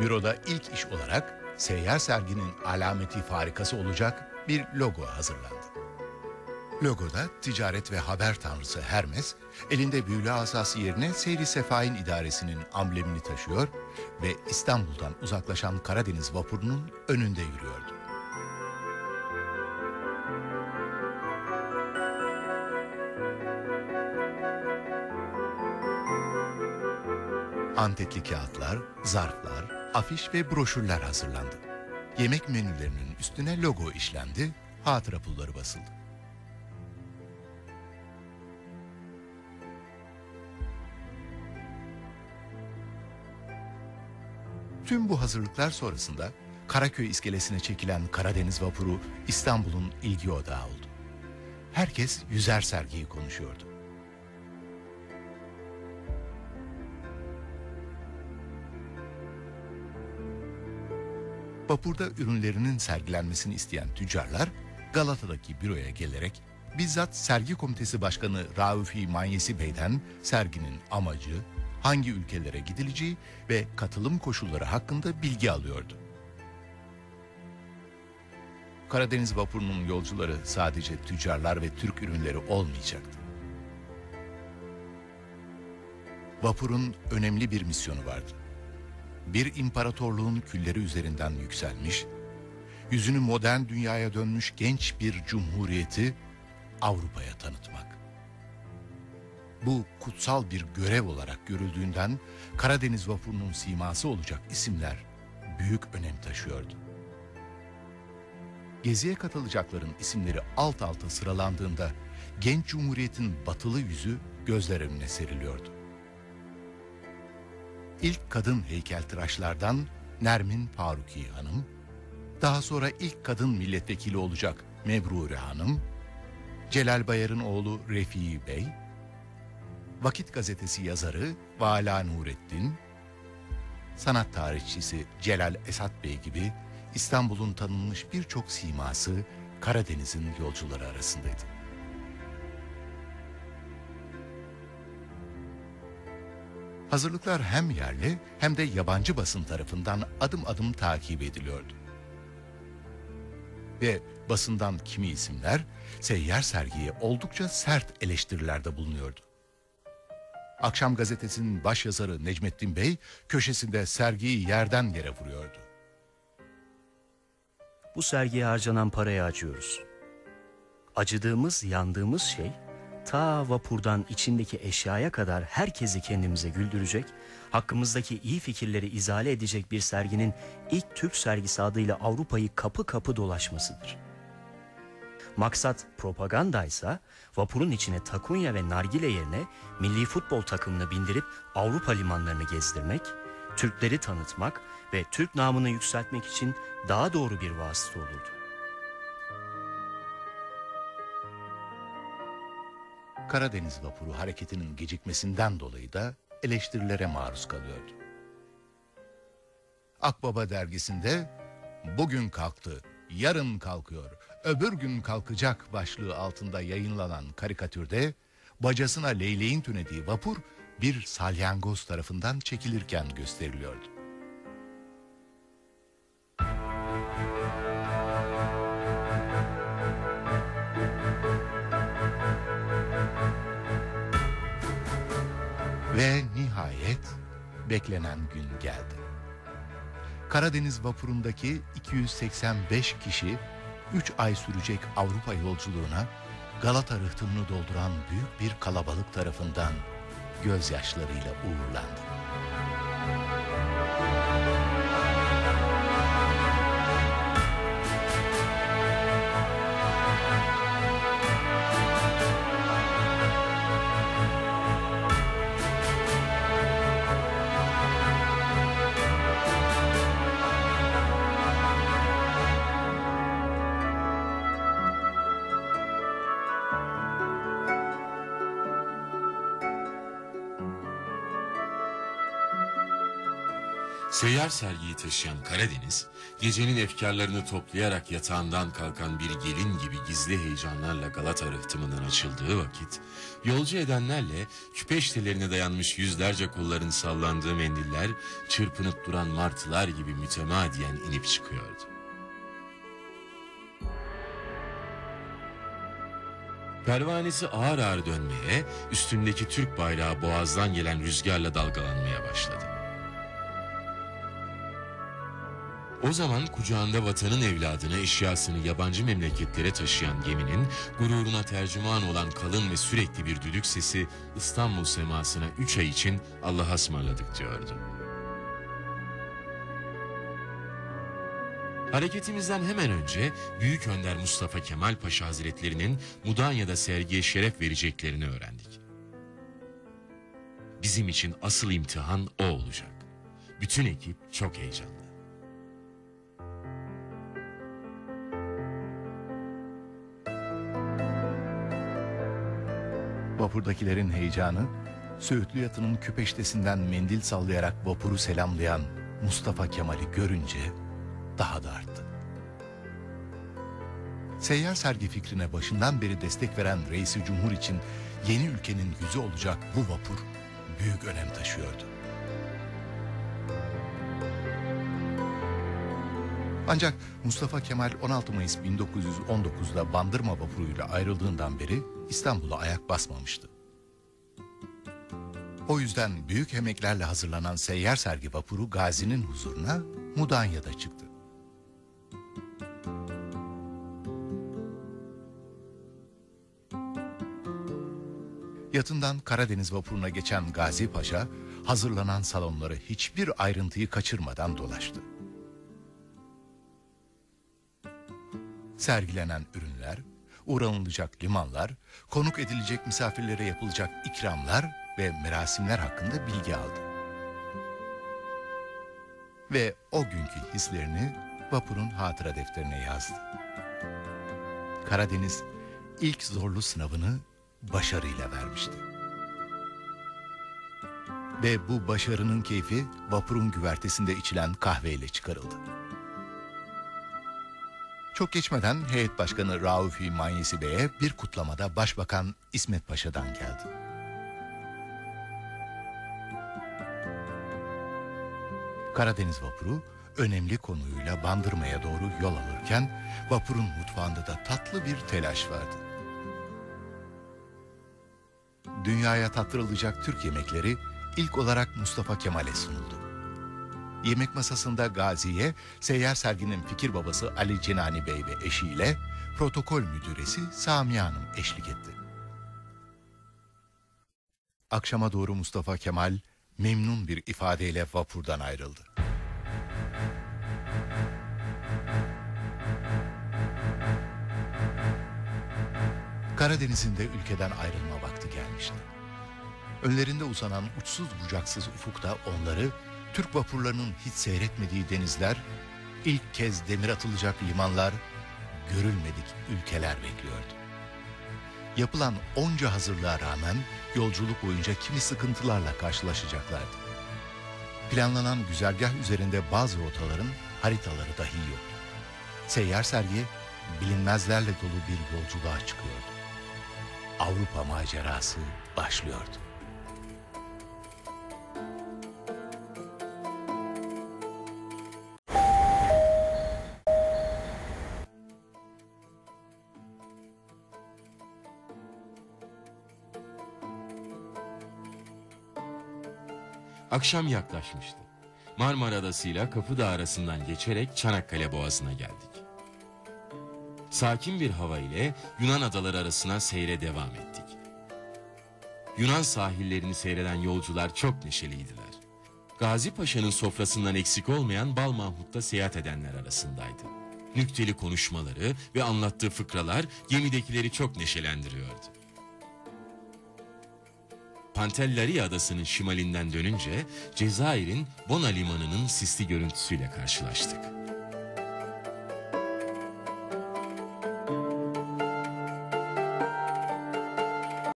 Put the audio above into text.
büroda ilk iş olarak seyyar serginin alameti farikası olacak bir logo hazırlandı. Logoda ticaret ve haber tanrısı Hermes, elinde büyülü asası yerine Seyri Sefain İdaresi'nin amblemini taşıyor ve İstanbul'dan uzaklaşan Karadeniz vapurunun önünde yürüyordu. Antetli kağıtlar, zarflar, afiş ve broşürler hazırlandı. Yemek menülerinin üstüne logo işlendi, hatıra pulları basıldı. Tüm bu hazırlıklar sonrasında Karaköy iskelesine çekilen Karadeniz vapuru İstanbul'un ilgi odağı oldu. Herkes yüzer sergiyi konuşuyordu. Vapurda ürünlerinin sergilenmesini isteyen tüccarlar Galata'daki büroya gelerek bizzat sergi komitesi başkanı Raufi Manyesi Bey'den serginin amacı, hangi ülkelere gidileceği ve katılım koşulları hakkında bilgi alıyordu. Karadeniz vapurunun yolcuları sadece tüccarlar ve Türk ürünleri olmayacaktı. Vapurun önemli bir misyonu vardı. Bir imparatorluğun külleri üzerinden yükselmiş, yüzünü modern dünyaya dönmüş genç bir cumhuriyeti Avrupa'ya tanıtmak. Bu kutsal bir görev olarak görüldüğünden Karadeniz vapurunun siması olacak isimler büyük önem taşıyordu. Geziye katılacakların isimleri alt alta sıralandığında genç cumhuriyetin batılı yüzü gözler önüne seriliyordu. İlk kadın heykeltıraşlardan Nermin Faruki Hanım, daha sonra ilk kadın milletvekili olacak Mebrure Hanım, Celal Bayar'ın oğlu Refii Bey, Vakit Gazetesi yazarı Vala Nurettin, sanat tarihçisi Celal Esat Bey gibi İstanbul'un tanınmış birçok siması Karadeniz'in yolcuları arasındaydı. Hazırlıklar hem yerli hem de yabancı basın tarafından adım adım takip ediliyordu. Ve basından kimi isimler seyyar sergiye oldukça sert eleştirilerde bulunuyordu. Akşam gazetesinin başyazarı Necmettin Bey köşesinde sergiyi yerden yere vuruyordu. Bu sergiye harcanan paraya acıyoruz. Acıdığımız, yandığımız şey ta vapurdan içindeki eşyaya kadar herkesi kendimize güldürecek, hakkımızdaki iyi fikirleri izale edecek bir serginin ilk Türk sergisi adıyla Avrupa'yı kapı kapı dolaşmasıdır. Maksat propagandaysa vapurun içine takunya ve nargile yerine milli futbol takımını bindirip Avrupa limanlarını gezdirmek, Türkleri tanıtmak ve Türk namını yükseltmek için daha doğru bir vasıta olurdu. Karadeniz vapuru hareketinin gecikmesinden dolayı da eleştirilere maruz kalıyordu. Akbaba dergisinde bugün kalktı, yarın kalkıyor, öbür gün kalkacak başlığı altında yayınlanan karikatürde bacasına leyleğin tünediği vapur bir salyangoz tarafından çekilirken gösteriliyordu. Ve nihayet beklenen gün geldi. Karadeniz vapurundaki 285 kişi 3 ay sürecek Avrupa yolculuğuna Galata rıhtımını dolduran büyük bir kalabalık tarafından gözyaşlarıyla uğurlandı. Seyyar sergiyi taşıyan Karadeniz, gecenin efkarlarını toplayarak yatağından kalkan bir gelin gibi gizli heyecanlarla Galata rıhtımından açıldığı vakit, yolcu edenlerle küpe iştelerine dayanmış yüzlerce kolların sallandığı mendiller, çırpınıp duran martılar gibi mütemadiyen inip çıkıyordu. Pervanesi ağır ağır dönmeye, üstündeki Türk bayrağı boğazdan gelen rüzgarla dalgalanmaya başladı. O zaman kucağında vatanın evladını, eşyasını yabancı memleketlere taşıyan geminin gururuna tercüman olan kalın ve sürekli bir düdük sesi İstanbul semasına üç ay için Allah'a ısmarladık diyordu. Hareketimizden hemen önce Büyük Önder Mustafa Kemal Paşa Hazretlerinin Mudanya'da sergiye şeref vereceklerini öğrendik. Bizim için asıl imtihan o olacak. Bütün ekip çok heyecanlı. Vapurdakilerin heyecanı, Söğütlü yatının küpeştesinden mendil sallayarak vapuru selamlayan Mustafa Kemal'i görünce daha da arttı. Seyyar sergi fikrine başından beri destek veren Reisi Cumhur için yeni ülkenin yüzü olacak bu vapur büyük önem taşıyordu. Ancak Mustafa Kemal 16 Mayıs 1919'da Bandırma vapuruyla ayrıldığından beri İstanbul'a ayak basmamıştı. O yüzden büyük emeklerle hazırlanan seyyar sergi vapuru Gazi'nin huzuruna Mudanya'da çıktı. Yatından Karadeniz vapuruna geçen Gazi Paşa hazırlanan salonları hiçbir ayrıntıyı kaçırmadan dolaştı. Sergilenen ürünler, uğranılacak limanlar, konuk edilecek misafirlere yapılacak ikramlar ve merasimler hakkında bilgi aldı. Ve o günkü hislerini vapurun hatıra defterine yazdı. Karadeniz ilk zorlu sınavını başarıyla vermişti. Ve bu başarının keyfi vapurun güvertesinde içilen kahveyle çıkarıldı. Çok geçmeden heyet başkanı Raufi Manyesi Bey'e bir kutlamada Başbakan İsmet Paşa'dan geldi. Karadeniz vapuru önemli konuyla Bandırma'ya doğru yol alırken vapurun mutfağında da tatlı bir telaş vardı. Dünyaya tattırılacak Türk yemekleri ilk olarak Mustafa Kemal'e sunuldu. Yemek masasında Gazi'ye seyyar serginin fikir babası Ali Cenani Bey ve eşiyle protokol müdüresi Samiye Hanım eşlik etti. Akşama doğru Mustafa Kemal memnun bir ifadeyle vapurdan ayrıldı. Karadeniz'in de ülkeden ayrılma vakti gelmişti. Önlerinde uzanan uçsuz bucaksız ufukta onları Türk vapurlarının hiç seyretmediği denizler, ilk kez demir atılacak limanlar, görülmedik ülkeler bekliyordu. Yapılan onca hazırlığa rağmen yolculuk boyunca kimi sıkıntılarla karşılaşacaklardı. Planlanan güzergah üzerinde bazı rotaların haritaları dahi yoktu. Seyyar sergi bilinmezlerle dolu bir yolculuğa çıkıyordu. Avrupa macerası başlıyordu. Akşam yaklaşmıştı. Marmara Adası ile Kapıdağ arasından geçerek Çanakkale Boğazı'na geldik. Sakin bir hava ile Yunan adaları arasına seyre devam ettik. Yunan sahillerini seyreden yolcular çok neşeliydiler. Gazi Paşa'nın sofrasından eksik olmayan Bal Mahmut'ta seyahat edenler arasındaydı. Nükteli konuşmaları ve anlattığı fıkralar gemidekileri çok neşelendiriyordu. Pantelleria adasının şimalinden dönünce Cezayir'in Bona limanının sisli görüntüsüyle karşılaştık.